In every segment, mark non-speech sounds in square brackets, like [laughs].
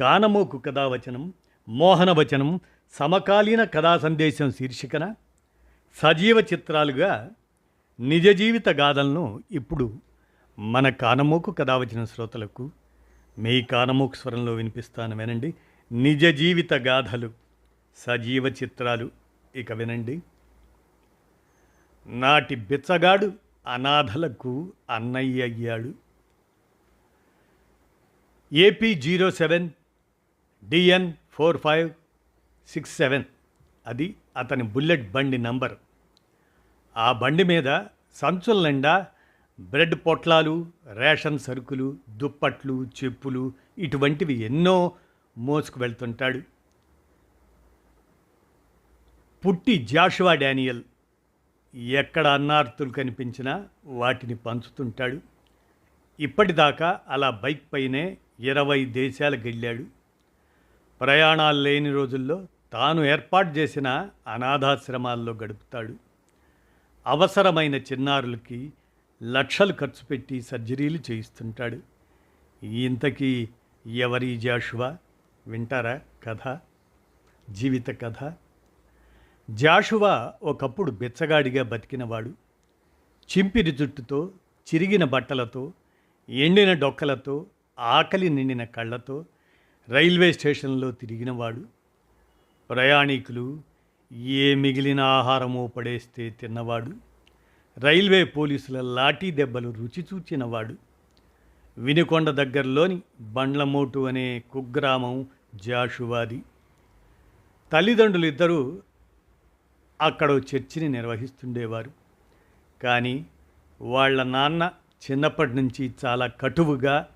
కానమోకు కథావచనం మోహనవచనం సమకాలీన కథా సందేశం శీర్షికన సజీవ చిత్రాలుగా నిజ జీవిత గాథలను ఇప్పుడు మన కానమోకు కథావచన శ్రోతలకు మీ కానమోకు స్వరంలో వినిపిస్తాను వినండి. నిజ జీవిత గాథలు సజీవ చిత్రాలు ఇక వినండి. నాటి బిచ్చగాడు అనాథలకు అన్నయ్య అయ్యాడు. AP zero seven DN four five six seven. అది అతని బుల్లెట్ బండి నంబర్. ఆ బండి మీద సంచుల నిండా బ్రెడ్ పొట్లాలు రేషన్ సరుకులు దుప్పట్లు చెప్పులు ఇటువంటివి ఎన్నో మోసుకు వెళ్తుంటాడు. పుట్టి జాషువా డానియల్ ఎక్కడ అన్నార్తులు కనిపించినా వాటిని పంచుతుంటాడు. ఇప్పటిదాకా అలా బైక్ పైనే ఇరవై దేశాలకు వెళ్ళాడు ప్రయాణాలు లేని రోజుల్లో తాను ఏర్పాటు చేసిన అనాథాశ్రమాల్లో గడుపుతాడు. అవసరమైన చిన్నారులకి లక్షలు ఖర్చు పెట్టి సర్జరీలు చేయిస్తుంటాడు. ఇంతకీ ఎవరి జాషువా? వింటారా? కథ? జీవిత కథ? జాషువా ఒకప్పుడు బిచ్చగాడిగా బతికినవాడు. చింపిరి జుట్టుతో చిరిగిన బట్టలతో ఎండిన డొక్కలతో ఆకలి నిండిన కళ్ళతో రైల్వే స్టేషన్లో తిరిగినవాడు. ప్రయాణికులు ఏ మిగిలిన ఆహారమో పడేస్తే తిన్నవాడు. రైల్వే పోలీసుల లాఠీ దెబ్బలు రుచి చూచినవాడు. వినుకొండ దగ్గరలోని బండ్లమోటు అనే కుగ్రామం జాషువాది. తల్లిదండ్రులు ఇద్దరూ అక్కడ చర్చిని నిర్వహిస్తుండేవారు. కానీ వాళ్ళ నాన్న చిన్నప్పటి నుంచి చాలా కటువుగా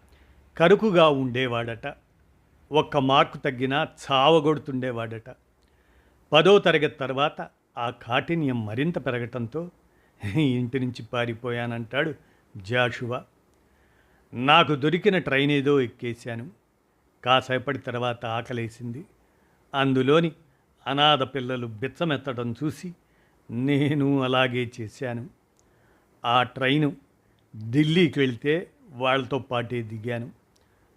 కరుకుగా ఉండేవాడట. ఒక్క మార్కు తగ్గినా చావగొడుతుండేవాడట. పదో తరగతి తర్వాత ఆ కాఠిన్యం మరింత పెరగటంతో ఇంటి నుంచి పారిపోయానంటాడు జాషువా. నాకు దొరికిన ట్రైన్ ఏదో ఎక్కేశాను. కాసేపటి తర్వాత ఆకలేసింది. అందులోని అనాథ పిల్లలు బిచ్చమెత్తడం చూసి నేను అలాగే చేశాను. ఆ ట్రైను ఢిల్లీకి వెళ్తే వాళ్ళతో పాటే దిగాను.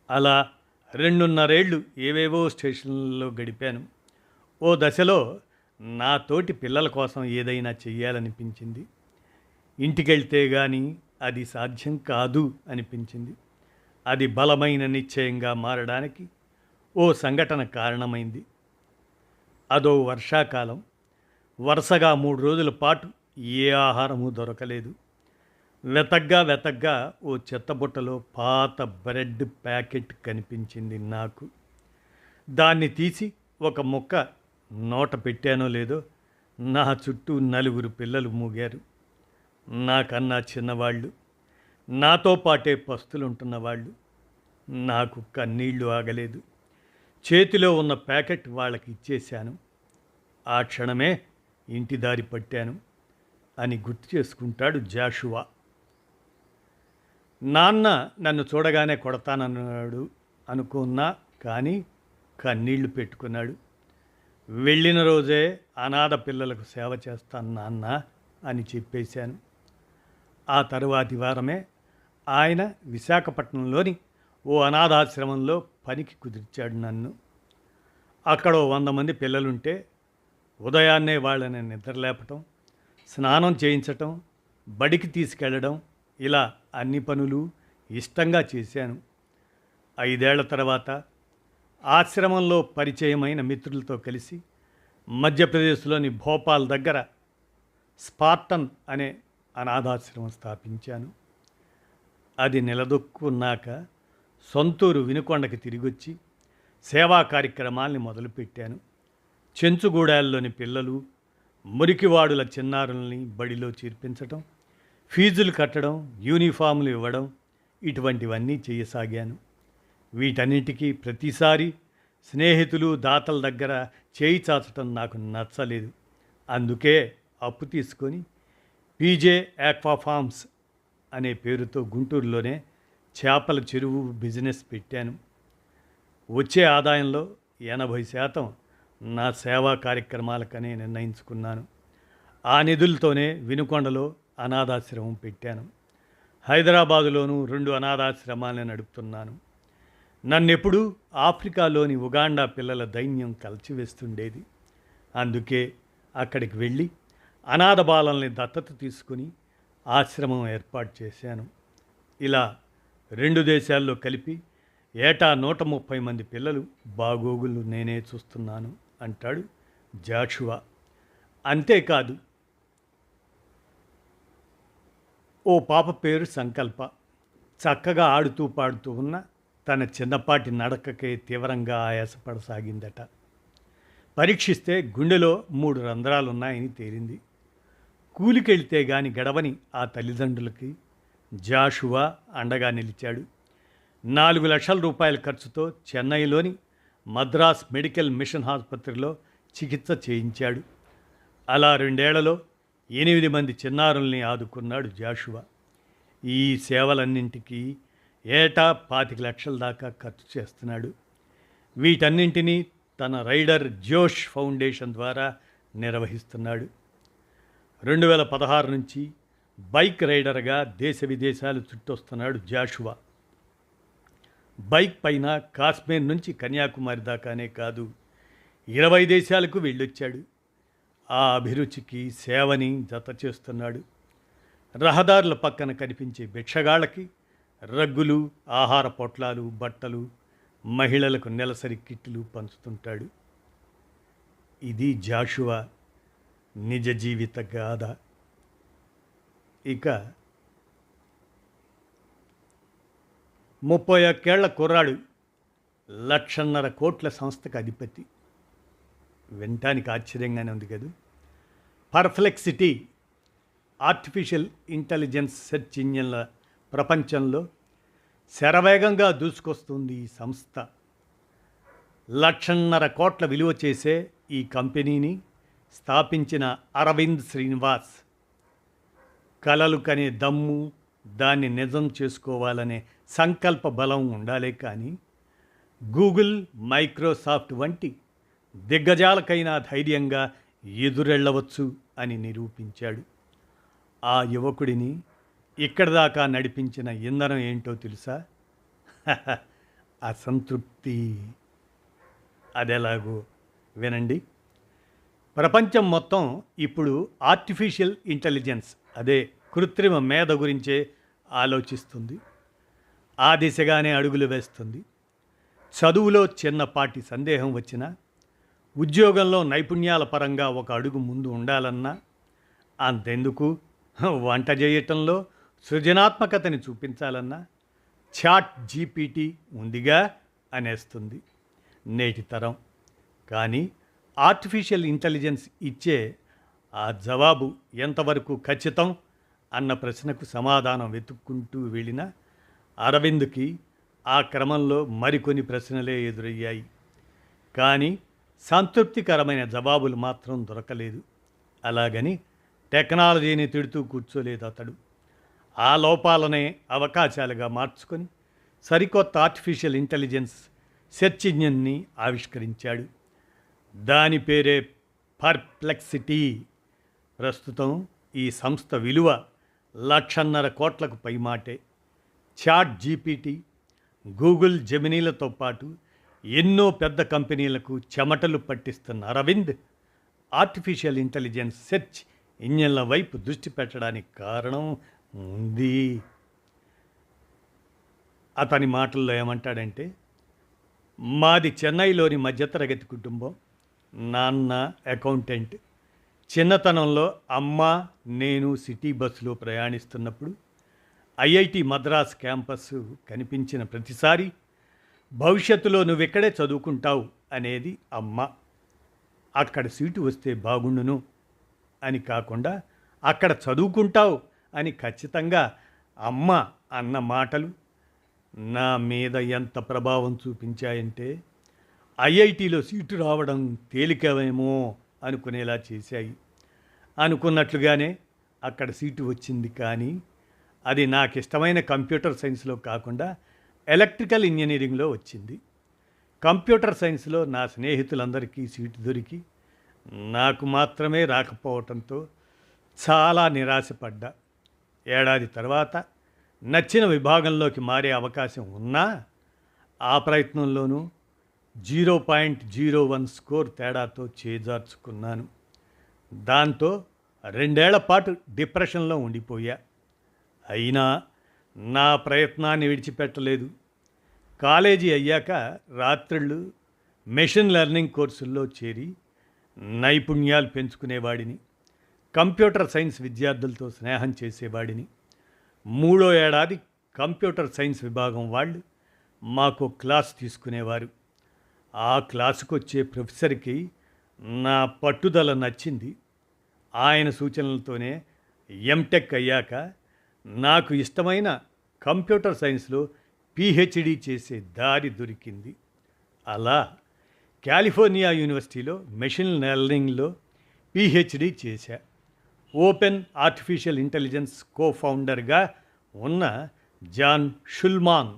అలా రెండున్నరేళ్ళు ఏవేవో స్టేషన్లలో గడిపాను. ఓ దశలో నా తోటి పిల్లల కోసం ఏదైనా చెయ్యాలనిపించింది. ఇంటికెళ్తే కానీ అది సాధ్యం కాదు అనిపించింది. అది బలమైన నిశ్చయంగా మారడానికి ఓ సంఘటన కారణమైంది. అదో వర్షాకాలం. వరుసగా మూడు రోజుల పాటు ఏ ఆహారము దొరకలేదు. వెతగ్గా వెతగ్గా ఓ చెత్తబుట్టలో పాత బ్రెడ్ ప్యాకెట్ కనిపించింది నాకు. దాన్ని తీసి ఒక ముక్క నోట పెట్టానో లేదో నా చుట్టూ నలుగురు పిల్లలు మూగారు. నాకన్నా చిన్నవాళ్ళు నాతో పాటే పస్తులుంటున్న వాళ్ళు. నాకు కన్నీళ్ళు ఆగలేదు. చేతిలో ఉన్న ప్యాకెట్ వాళ్ళకి ఇచ్చేశాను. ఆ క్షణమే ఇంటి దారి పట్టాను అని గుర్తు చేసుకుంటాడు జాషువా. నాన్న నన్ను చూడగానే కొడతానన్నాడు అనుకున్నా కానీ కన్నీళ్ళు పెట్టుకున్నాడు. వెళ్ళిన రోజే అనాథ పిల్లలకు సేవ చేస్తాను నాన్న అని చెప్పేశాను. ఆ తరువాతి వారమే ఆయన విశాఖపట్నంలోని ఓ అనాథాశ్రమంలో పనికి కుదిర్చాడు నన్ను. అక్కడ వంద మంది పిల్లలుంటే ఉదయాన్నే వాళ్ళని నిద్రలేపటం స్నానం చేయించటం బడికి తీసుకెళ్ళడం ఇలా అన్ని పనులు ఇష్టంగా చేశాను. ఐదేళ్ళ తర్వాత ఆశ్రమంలో పరిచయమైన మిత్రులతో కలిసి మధ్యప్రదేశ్లోని భోపాల్ దగ్గర స్పార్టన్ అనే అనాథాశ్రమం స్థాపించాను. అది నిలదొక్కున్నాక సొంతూరు వినుకొండకి తిరిగొచ్చి సేవా కార్యక్రమాల్ని మొదలుపెట్టాను. చెంచుగూడాల్లోని పిల్లలు మురికివాడుల చిన్నారుల్ని బడిలో చేర్పించటం ఫీజులు కట్టడం యూనిఫామ్లు ఇవ్వడం ఇటువంటివన్నీ చేయసాగాను. వీటన్నిటికీ ప్రతిసారి స్నేహితులు దాతల దగ్గర చేయి చాచటం నాకు నచ్చలేదు. అందుకే అప్పు తీసుకొని పీజే ఆక్వా ఫార్మ్స్ అనే పేరుతో గుంటూరులోనే చేపల చెరువు బిజినెస్ పెట్టాను. వచ్చే ఆదాయంలో ఎనభై శాతం నా సేవా కార్యక్రమాలకనే నిర్ణయించుకున్నాను. ఆ నిధులతోనే వినుకొండలో అనాథాశ్రమం పెట్టాను. హైదరాబాదులోనూ రెండు అనాథాశ్రమాలను నడుపుతున్నాను. నన్నెప్పుడు ఆఫ్రికాలోని ఉగాండా పిల్లల దైన్యం కలిచివేస్తుండేది. అందుకే అక్కడికి వెళ్ళి అనాథ బాలల్ని దత్తత తీసుకుని ఆశ్రమం ఏర్పాటు చేశాను. ఇలా రెండు దేశాల్లో కలిపి ఏటా నూట ముప్పై మంది పిల్లలు బాగోగులు నేనే చూస్తున్నాను అంటాడు జాషువా. అంతేకాదు ఓ పాప పేరు సంకల్ప. చక్కగా ఆడుతూ పాడుతూ ఉన్న తన చిన్నపాటి నడకకే తీవ్రంగా ఆయాసపడసాగిందట. పరీక్షిస్తే గుండెలో మూడు రంధ్రాలున్నాయని తేలింది. కూలికెళ్తే గాని గడవని ఆ తల్లిదండ్రులకి జాషువా అండగా నిలిచాడు. నాలుగు లక్షల రూపాయల ఖర్చుతో చెన్నైలోని మద్రాస్ మెడికల్ మిషన్ ఆసుపత్రిలో చికిత్స చేయించాడు. అలా రెండేళ్ళలో ఎనిమిది మంది చిన్నారుల్ని ఆదుకున్నాడు జాషువా. ఈ సేవలన్నింటికీ ఏటా పాతిక లక్షల దాకా ఖర్చు చేస్తున్నాడు. వీటన్నింటినీ తన రైడర్ జోష్ ఫౌండేషన్ ద్వారా నిర్వహిస్తున్నాడు. రెండు వేల పదహారు నుంచి బైక్ రైడర్గా దేశ విదేశాలు చుట్టొస్తున్నాడు జాషువా. బైక్ పైన కాశ్మీర్ నుంచి కన్యాకుమారి దాకానే కాదు ఇరవై దేశాలకు వెళ్ళొచ్చాడు. ఆ అభిరుచికి సేవని జత చేస్తున్నాడు. రహదారుల పక్కన కనిపించే భిక్షగాళ్ళకి రగ్గులు ఆహార పొట్లాలు బట్టలు మహిళలకు నెలసరి కిట్లు పంచుతుంటాడు. ఇది జాషువా నిజ జీవిత గాథ. ఇక ముప్పై ఒక్కేళ్ళ కుర్రాడు లక్షన్నర కోట్ల సంస్థకు అధిపతి. వినటానికి ఆశ్చర్యంగానే ఉంది కదా. పర్ఫ్లెక్సిటీ ఆర్టిఫిషియల్ ఇంటెలిజెన్స్ సెర్చ్ ఇంజిన్ల ప్రపంచంలో శరవేగంగా దూసుకొస్తుంది ఈ సంస్థ. లక్షన్నర కోట్ల విలువ చేసే ఈ కంపెనీని స్థాపించిన అరవింద్ శ్రీనివాస్. కలలు కనే దమ్ము దాన్ని నిజం చేసుకోవాలనే సంకల్ప బలం ఉండాలే కానీ గూగుల్ మైక్రోసాఫ్ట్ వంటి దిగ్గజాలకైనా ధైర్యంగా ఎదురెళ్ళవచ్చు అని నిరూపించాడు. ఆ యువకుడిని ఇక్కడ దాకా నడిపించిన ఇంధనం ఏంటో తెలుసా? [laughs] అసంతృప్తి. అదెలాగో వినండి. ప్రపంచం మొత్తం ఇప్పుడు ఆర్టిఫిషియల్ ఇంటెలిజెన్స్ అదే కృత్రిమ మేధ గురించే ఆలోచిస్తుంది. ఆ దిశగానే అడుగులు వేస్తుంది. చదువులో చిన్నపాటి సందేహం వచ్చినా ఉద్యోగంలో నైపుణ్యాల పరంగా ఒక అడుగు ముందు ఉండాలన్నా అంతెందుకు? వంట చేయటంలో సృజనాత్మకతని చూపించాలన్నా చాట్ జీపీటీ ఉందిగా అనేస్తుంది నేటి తరం. కానీ ఆర్టిఫిషియల్ ఇంటెలిజెన్స్ ఇచ్చే ఆ జవాబు ఎంతవరకు ఖచ్చితం అన్న ప్రశ్నకు సమాధానం వెతుక్కుంటూ వెళ్ళిన అరవింద్కి ఆ క్రమంలో మరికొన్ని ప్రశ్నలే ఎదురయ్యాయి. కానీ సంతృప్తికరమైన జవాబులు మాత్రం దొరకలేదు. అలాగని టెక్నాలజీని తిడుతూ కూర్చోలేదు అతడు. ఆ లోపాలనే అవకాశాలుగా మార్చుకొని సరికొత్త ఆర్టిఫిషియల్ ఇంటెలిజెన్స్ సెర్చ్ ఇంజిన్ని ఆవిష్కరించాడు. దాని పేరే పర్ప్లెక్సిటీ. ప్రస్తుతం ఈ సంస్థ విలువ లక్షన్నర కోట్లకు పైమాటే. చాట్ జీపీటీ గూగుల్ జెమినీలతో పాటు ఎన్నో పెద్ద కంపెనీలకు చెమటలు పట్టిస్తున్న అరవింద్ ఆర్టిఫిషియల్ ఇంటెలిజెన్స్ సెర్చ్ ఇంజన్ల వైపు దృష్టి పెట్టడానికి కారణం ఉంది. అతని మాటల్లో ఏమంటాడంటే మాది చెన్నైలోని మధ్యతరగతి కుటుంబం. నాన్న అకౌంటెంట్. చిన్నతనంలో అమ్మ నేను సిటీ బస్సులో ప్రయాణిస్తున్నప్పుడు ఐఐటి మద్రాస్ క్యాంపస్ కనిపించిన ప్రతిసారి భవిష్యత్తులో నువ్వెక్కడే చదువుకుంటావు అనేది అమ్మ. అక్కడ సీటు వస్తే బాగుండును అని కాకుండా అక్కడ చదువుకుంటావు అని ఖచ్చితంగా అమ్మ అన్న మాటలు నా మీద ఎంత ప్రభావం చూపించాయంటే ఐఐటిలో సీటు రావడం తేలికవేమో అనుకునేలా చేశాయి. అనుకున్నట్లుగానే అక్కడ సీటు వచ్చింది కానీ అది నాకు ఇష్టమైన కంప్యూటర్ సైన్స్లో కాకుండా ఎలక్ట్రికల్ ఇంజనీరింగ్లో వచ్చింది. కంప్యూటర్ సైన్స్లో నా స్నేహితులందరికీ సీటు దొరికి నాకు మాత్రమే రాకపోవటంతో చాలా నిరాశపడ్డా. ఏడాది తర్వాత నచ్చిన విభాగంలోకి మారే అవకాశం ఉన్నా ఆ ప్రయత్నంలోనూ zero point zero one score తేడాతో చేజార్చుకున్నాను. దాంతో రెండేళ్ళ పాటు డిప్రెషన్లో ఉండిపోయా. అయినా నా ప్రయత్నాన్ని విడిచిపెట్టలేదు. కాలేజీ అయ్యాక రాత్రిళ్ళు మెషిన్ లెర్నింగ్ కోర్సుల్లో చేరి నైపుణ్యాలు పెంచుకునేవాడిని. కంప్యూటర్ సైన్స్ విద్యార్థులతో స్నేహం చేసేవాడిని. మూడో ఏడాది కంప్యూటర్ సైన్స్ విభాగం వాళ్ళు మాకు క్లాస్ తీసుకునేవారు. ఆ క్లాసుకు వచ్చే ప్రొఫెసర్కి నా పట్టుదల నచ్చింది. ఆయన సూచనలతోనే ఎంటెక్ అయ్యాక నాకు ఇష్టమైన కంప్యూటర్ సైన్స్లో పిహెచ్డి చేసే దారి దొరికింది. అలా కాలిఫోర్నియా యూనివర్సిటీలో మెషిన్ లెర్నింగ్లో పిహెచ్డి చేశా. ఓపెన్ ఆర్టిఫిషియల్ ఇంటెలిజెన్స్ కో ఫౌండర్గా ఉన్న జాన్ షుల్మాన్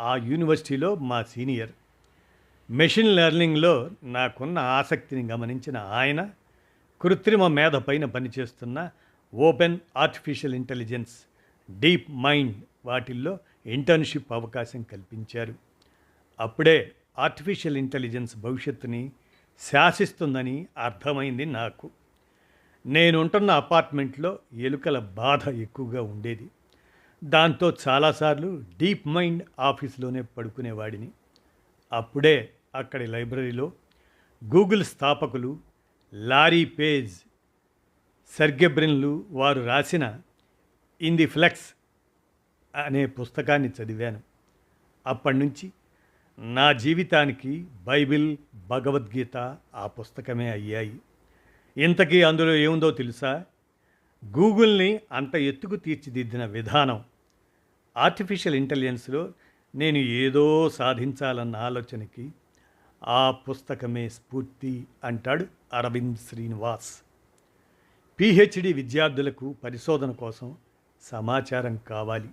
ఆ యూనివర్సిటీలో మా సీనియర్. మెషిన్ లెర్నింగ్లో నాకున్న ఆసక్తిని గమనించిన ఆయన కృత్రిమ మేధ పైన పనిచేస్తున్న open artificial intelligence deep mind వాటిల్లో ఇంటర్న్షిప్ అవకాశం కల్పించారు. అప్పుడే ఆర్టిఫిషియల్ ఇంటెలిజెన్స్ భవిష్యత్తుని శాసిస్తుందని అర్థమైంది నాకు. నేనుంటున్న అపార్ట్మెంట్లో ఎలుకల బాధ ఎక్కువగా ఉండేది. దాంతో చాలాసార్లు డీప్ మైండ్ ఆఫీస్లోనే పడుకునేవాడిని. అప్పుడే అక్కడి లైబ్రరీలో గూగుల్ స్థాపకులు లారీ పేజ్ సర్గెబ్రిన్లు వారు రాసిన ఇన్ ది ఫ్లెక్స్ అనే పుస్తకాన్ని చదివాను. అప్పటి నుంచి నా జీవితానికి బైబిల్ భగవద్గీత ఆ పుస్తకమే అయ్యాయి. ఇంతకీ అందులో ఏముందో తెలుసా? గూగుల్ని అంత ఎత్తుకు తీర్చిదిద్దిన విధానం. ఆర్టిఫిషియల్ ఇంటెలిజెన్స్లో నేను ఏదో సాధించాలన్న ఆలోచనకి ఆ పుస్తకమే స్ఫూర్తి అంటాడు అరవింద్ శ్రీనివాస్. పిహెచ్డి విద్యార్థులకు పరిశోధన కోసం సమాచారం కావాలి.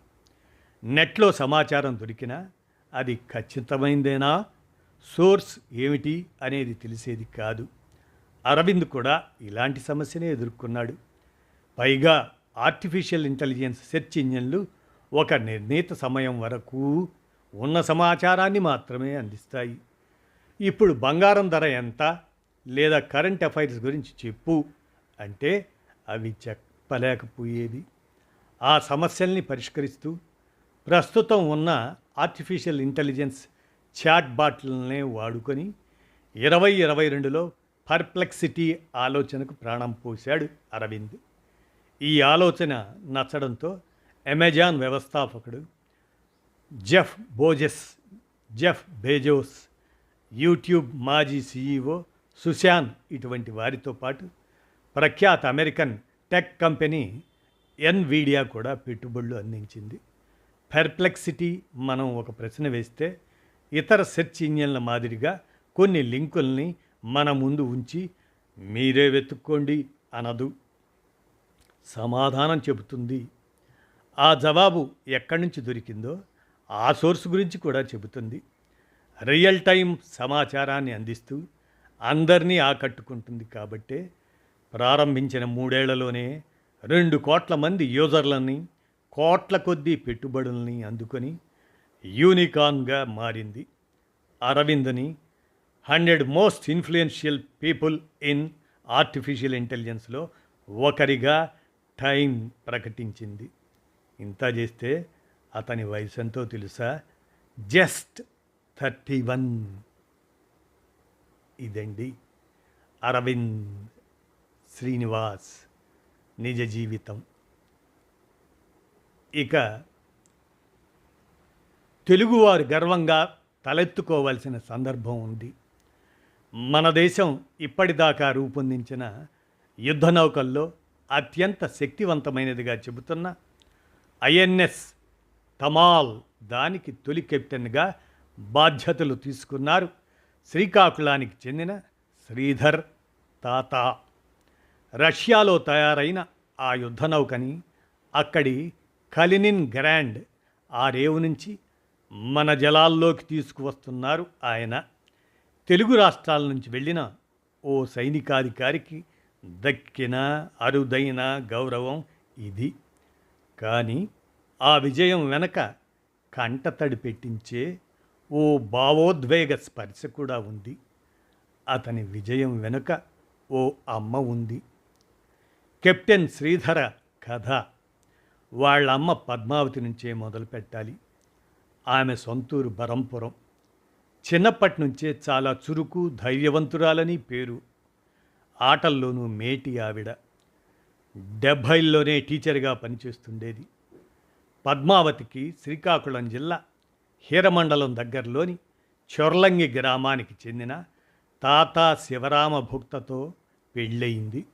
నెట్లో సమాచారం దొరికినా అది ఖచ్చితమైందేనా? సోర్స్ ఏమిటి అనేది తెలిసేది కాదు. అరవింద్ కూడా ఇలాంటి సమస్యనే ఎదుర్కొన్నాడు. పైగా ఆర్టిఫిషియల్ ఇంటెలిజెన్స్ సెర్చ్ ఇంజన్లు ఒక నిర్ణీత సమయం వరకు ఉన్న సమాచారాన్ని మాత్రమే అందిస్తాయి. ఇప్పుడు బంగారం ధర ఎంత? లేదా కరెంట్ అఫైర్స్ గురించి చెప్పు అంటే అవి చెప్పలేకపోయేది. ఆ సమస్యల్ని పరిష్కరిస్తూ ప్రస్తుతం ఉన్న ఆర్టిఫిషియల్ ఇంటెలిజెన్స్ చాట్ బాట్లనే వాడుకొని ఇరవై ఇరవై రెండులో పర్ప్లెక్సిటీ ఆలోచనకు ప్రాణం పోశాడు అరవింద్. ఈ ఆలోచన నచ్చడంతో అమెజాన్ వ్యవస్థాపకుడు Jeff Bezos Jeff Bezos YouTube మాజీ సీఈఓ సుశాన్ ఇటువంటి వారితో పాటు ప్రఖ్యాత అమెరికన్ టెక్ కంపెనీ ఎన్వీడియా కూడా పెట్టుబడులు అందించింది. పెర్ప్లెక్సిటీ మనం ఒక ప్రశ్న వేస్తే ఇతర సెర్చ్ ఇంజిన్ల మాదిరిగా కొన్ని లింకుల్ని మన ముందు ఉంచి మీరే వెతుక్కోండి అనదు. సమాధానం చెబుతుంది. ఆ జవాబు ఎక్కడి నుంచి దొరికిందో ఆ సోర్స్ గురించి కూడా చెబుతుంది. రియల్ టైం సమాచారాన్ని అందిస్తూ అందరినీ ఆకట్టుకుంటుంది కాబట్టే ప్రారంభించిన మూడేళ్ళలోనే రెండు కోట్ల మంది యూజర్లని కోట్ల కొద్దీ పెట్టుబడుల్ని అందుకొని యూనికాన్గా మారింది. అరవింద్ని hundred most influential people in artificial ఇంటెలిజెన్స్లో ఒకరిగా టైం ప్రకటించింది. ఇంత చేస్తే అతని వయసు ఎంతో తెలుసా? Just thirty one. ఇదండి అరవింద్ శ్రీనివాస్ నిజ జీవితం. ఇక తెలుగువారు గర్వంగా తలెత్తుకోవాల్సిన సందర్భం ఉంది. మన దేశం ఇప్పటిదాకా రూపొందించిన యుద్ధ నౌకల్లో అత్యంత శక్తివంతమైనదిగా చెబుతున్న ఐఎన్ఎస్ తమాల్ దానికి తొలి కెప్టెన్గా బాధ్యతలు తీసుకున్నారు. శ్రీకాకుళానికి చెందిన శ్రీధర్ తాత. రష్యాలో తయారైన ఆ యుద్ధ నౌకని అక్కడి కలినిన్ గ్రాండ్ ఆ రేవు నుంచి మన జలాల్లోకి తీసుకువస్తున్నారు ఆయన. తెలుగు రాష్ట్రాల నుంచి వెళ్ళిన ఓ సైనికాధికారికి దక్కిన అరుదైన గౌరవం ఇది. కానీ ఆ విజయం వెనక కంటతడి పెట్టించే ఓ భావోద్వేగ స్పర్శ కూడా ఉంది. అతని విజయం వెనుక ఓ అమ్మ ఉంది. కెప్టెన్ శ్రీధర కథ. వాళ్ళ అమ్మ పద్మావతి నుంచే మొదలు పెట్టాలి. ఆమె సొంతూరు బరంపురం. చిన్నప్పటి నుంచే చాలా చురుకు ధైర్యవంతురాలని పేరు. ఆటల్లోనూ మేటి ఆవిడ. డెబ్భైల్లోనే టీచర్గా పనిచేస్తుండేది. పద్మావతికి శ్రీకాకుళం జిల్లా హీరమండలం దగ్గరలోని చొర్లంగి గ్రామానికి చెందిన తాత శివరామ భుక్తతో పెళ్ళయింది.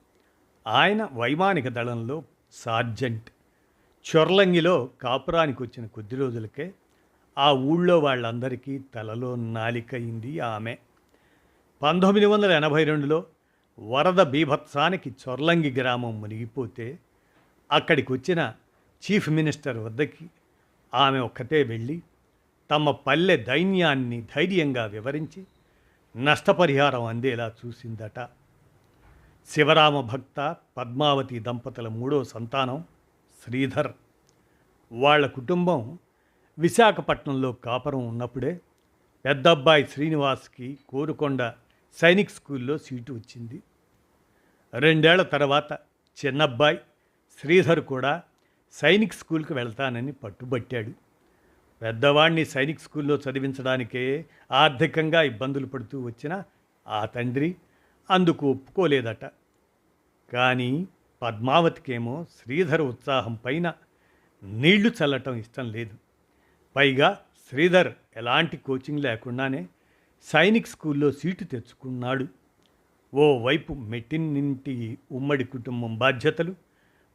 ఆయన వైమానిక దళంలో సార్జెంట్. చొర్లంగిలో కాపురానికి వచ్చిన కొద్ది రోజులకే ఆ ఊళ్ళో వాళ్ళందరికీ తలలో నాలికయింది ఆమె. పంతొమ్మిది వందల ఎనభై రెండులో వరద బీభత్సానికి చొర్లంగి గ్రామం మునిగిపోతే అక్కడికి వచ్చిన చీఫ్ మినిస్టర్ వద్దకి ఆమె ఒక్కతే వెళ్ళి తమ పల్లె దైన్యాన్ని ధైర్యంగా వివరించి నష్టపరిహారం అందేలా చూసిందట. శివరామ భక్త పద్మావతి దంపతుల మూడో సంతానం శ్రీధర్. వాళ్ళ కుటుంబం విశాఖపట్నంలో కాపురం ఉన్నప్పుడే పెద్దబ్బాయి శ్రీనివాస్కి కోరుకొండ సైనిక్ స్కూల్లో సీటు వచ్చింది. రెండేళ్ళ తర్వాత చిన్నబ్బాయి శ్రీధర్ కూడా సైనిక్ స్కూల్కి వెళ్తానని పట్టుబట్టాడు. పెద్దవాడిని సైనిక్ స్కూల్లో చదివించడానికే ఆర్థికంగా ఇబ్బందులు పడుతూ వచ్చిన ఆ తండ్రి అందుకు ఒప్పుకోలేదట. కానీ పద్మావతికేమో శ్రీధర్ ఉత్సాహం పైన నీళ్ళు చల్లటం ఇష్టం లేదు. పైగా శ్రీధర్ ఎలాంటి కోచింగ్ లేకుండానే సైనిక్ స్కూల్లో సీటు తెచ్చుకున్నాడు. ఓవైపు మెట్టినింటి ఉమ్మడి కుటుంబం బాధ్యతలు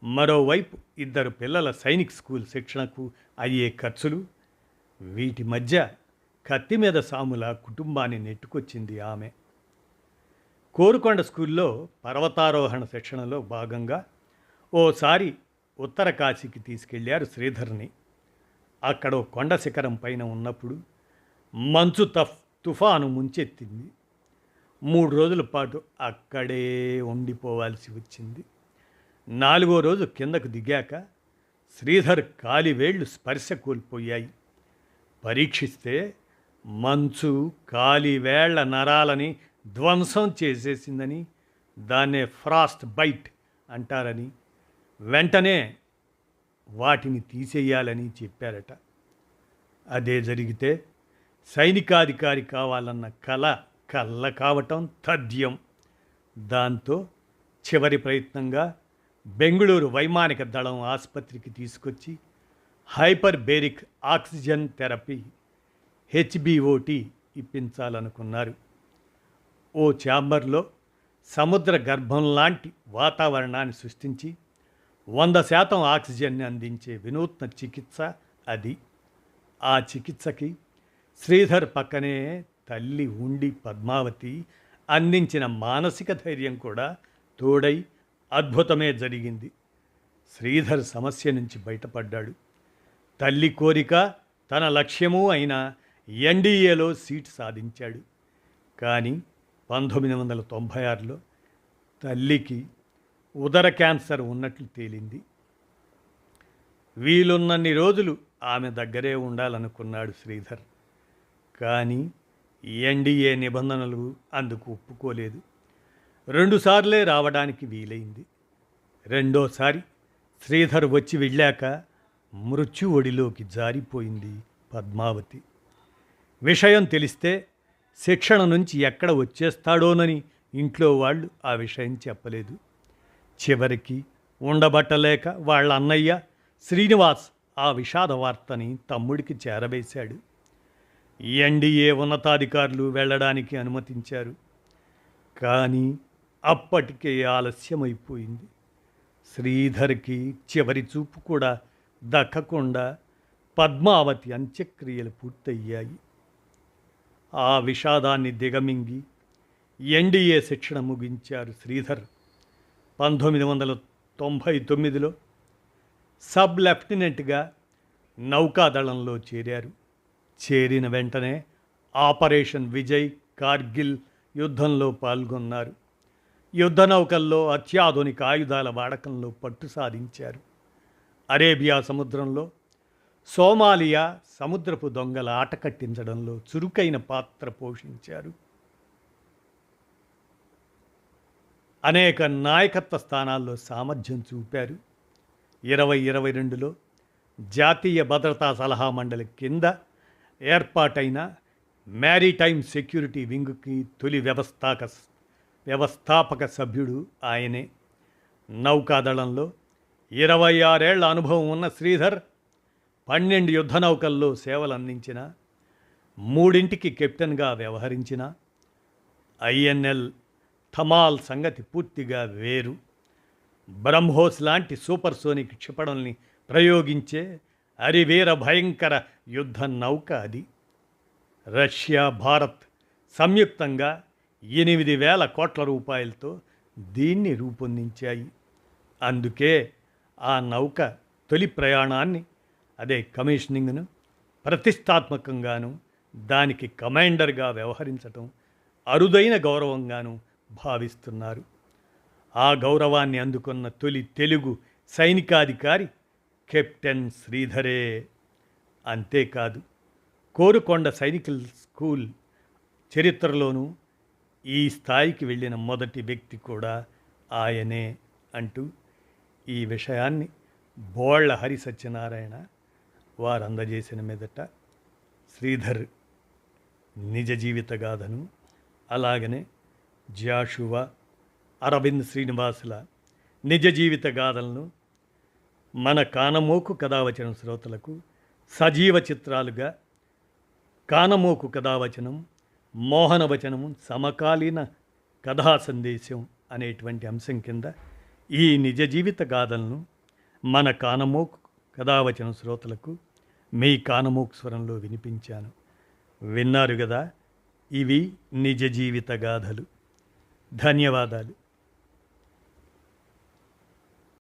మరోవైపు ఇద్దరు పిల్లల సైనిక్ స్కూల్ శిక్షణకు అయ్యే ఖర్చులు వీటి మధ్య కత్తి మీద సాముల కుటుంబాన్ని నెట్టుకొచ్చింది ఆమె. కోరుకొండ స్కూల్లో పర్వతారోహణ శిక్షణలో భాగంగా ఓసారి ఉత్తర కాశీకి తీసుకెళ్ళారు శ్రీధర్ని. అక్కడ ఓ కొండ శిఖరం పైన ఉన్నప్పుడు మంచు తఫ్ తుఫాను ముంచెత్తింది. మూడు రోజుల పాటు అక్కడే ఉండిపోవాల్సి వచ్చింది. నాలుగో రోజు కిందకు దిగాక శ్రీధర్ కాలివేళ్ళు స్పర్శ కోల్పోయాయి. పరీక్షిస్తే మంచు కాలివేళ్ళ నరాలని ధ్వంసం చేసేసిందని దాన్నే ఫ్రాస్ట్ బైట్ అంటారని వెంటనే వాటిని తీసేయాలని చెప్పారట. అదే జరిగితే సైనికాధికారి కావాలన్న కళ కళ్ళ కావటం తథ్యం దాంతో చివరి ప్రయత్నంగా బెంగళూరు వైమానిక దళం ఆసుపత్రికి తీసుకొచ్చి hyperbaric oxygen therapy HBOT ఇప్పించాలనుకున్నారు. ఓ ఛాంబర్లో సముద్ర గర్భం లాంటి వాతావరణాన్ని సృష్టించి వంద శాతం ఆక్సిజన్ని అందించే వినూత్న చికిత్స అది. ఆ చికిత్సకి శ్రీధర్ పక్కనే తల్లి ఉండి పద్మావతి అందించిన మానసిక ధైర్యం కూడా తోడై అద్భుతమే జరిగింది. శ్రీధర్ సమస్య నుంచి బయటపడ్డాడు. తల్లి కోరిక తన లక్ష్యము అయిన ఎన్డీఏలో సీట్ సాధించాడు. కానీ పంతొమ్మిది వందల తొంభై ఆరులో తల్లికి ఉదర క్యాన్సర్ ఉన్నట్లు తేలింది. వీలున్నన్ని రోజులు ఆమె దగ్గరే ఉండాలనుకున్నాడు శ్రీధర్. కానీ ఎన్డీఏ నిబంధనలు అందుకు ఒప్పుకోలేదు. రెండుసార్లే రావడానికి వీలైంది. రెండోసారి శ్రీధర్ వచ్చి వెళ్ళాక మృత్యు ఒడిలోకి జారిపోయింది పద్మావతి. విషయం తెలిస్తే శిక్షణ నుంచి ఎక్కడ వచ్చేస్తాడోనని ఇంట్లో వాళ్ళు ఆ విషయం చెప్పలేదు. చివరికి ఉండబట్టలేక వాళ్ళ అన్నయ్య శ్రీనివాస్ ఆ విషాద వార్తని తమ్ముడికి చేరవేశాడు. ఎన్డీఏ ఉన్నతాధికారులు వెళ్ళడానికి అనుమతించారు. కానీ అప్పటికే ఆలస్యమైపోయింది. శ్రీధర్కి చివరి చూపు కూడా దక్కకుండా పద్మావతి అంత్యక్రియలు పూర్తయ్యాయి. ఆ విషాదాన్ని దిగమింగి ఎన్డీఏ శిక్షణ ముగించారు శ్రీధర్. పంతొమ్మిది వందల తొంభై తొమ్మిదిలో సబ్ లెఫ్టినెంట్గా నౌకాదళంలో చేరారు. చేరిన వెంటనే ఆపరేషన్ విజయ్ కార్గిల్ యుద్ధంలో పాల్గొన్నారు. యుద్ధ నౌకల్లో అత్యాధునిక ఆయుధాల వాడకంలో పట్టు సాధించారు. అరేబియా సముద్రంలో సోమాలియా సముద్రపు దొంగల ఆట కట్టించడంలో చురుకైన పాత్ర పోషించారు. అనేక నాయకత్వ స్థానాల్లో సామర్థ్యం చూపారు. ఇరవై ఇరవై రెండులో జాతీయ భద్రతా సలహా మండలి కింద ఏర్పాటైన మ్యారీటైమ్ సెక్యూరిటీ వింగ్కి తొలి వ్యవస్థాక వ్యవస్థాపక సభ్యుడు ఆయనే. నౌకాదళంలో ఇరవై ఆరేళ్ళ అనుభవం ఉన్న శ్రీధర్ పన్నెండు యుద్ధ నౌకల్లో సేవలు అందించిన మూడింటికి కెప్టెన్గా వ్యవహరించిన ఐఎన్ఎల్ థమాల్ సంగతి పూర్తిగా వేరు. బ్రహ్మోస్ లాంటి సూపర్ సోనిక్ క్షిపణుల్ని ప్రయోగించే అరివీర భయంకర యుద్ధ నౌక అది. రష్యా భారత్ సంయుక్తంగా ఎనిమిది వేల కోట్ల రూపాయలతో దీన్ని రూపొందించాయి. అందుకే ఆ నౌక తొలి ప్రయాణాన్ని అదే కమిషనింగ్ను ప్రతిష్టాత్మకంగాను దానికి కమాండర్గా వ్యవహరించటం అరుదైన గౌరవంగాను భావిస్తున్నారు. ఆ గౌరవాన్ని అందుకున్న తొలి తెలుగు సైనికాధికారి కెప్టెన్ శ్రీధరే. అంతేకాదు కోరుకొండ సైనికల్ స్కూల్ చరిత్రలోనూ ఈ స్థాయికి వెళ్ళిన మొదటి వ్యక్తి కూడా ఆయనే అంటూ ఈ విషయాన్ని బోళ్ళ హరి సత్యనారాయణ వారు అందజేసిన మీదట శ్రీధర్ నిజ జీవిత గాథను అలాగనే జాషువా అరవింద్ శ్రీనివాసుల నిజ జీవిత గాథలను మన కానమోకు కథావచనం శ్రోతలకు సజీవ చిత్రాలుగా కానమోకు కథావచనం మోహనవచనము సమకాలీన కథా సందేశం అనేటువంటి అంశం కింద ఈ నిజ జీవిత గాథలను మన కానమోకు కథావచన శ్రోతలకు మీ కానమోకు స్వరంలో వినిపించాను. విన్నారు కదా ఇవి నిజ జీవిత గాథలు. ధన్యవాదాలు.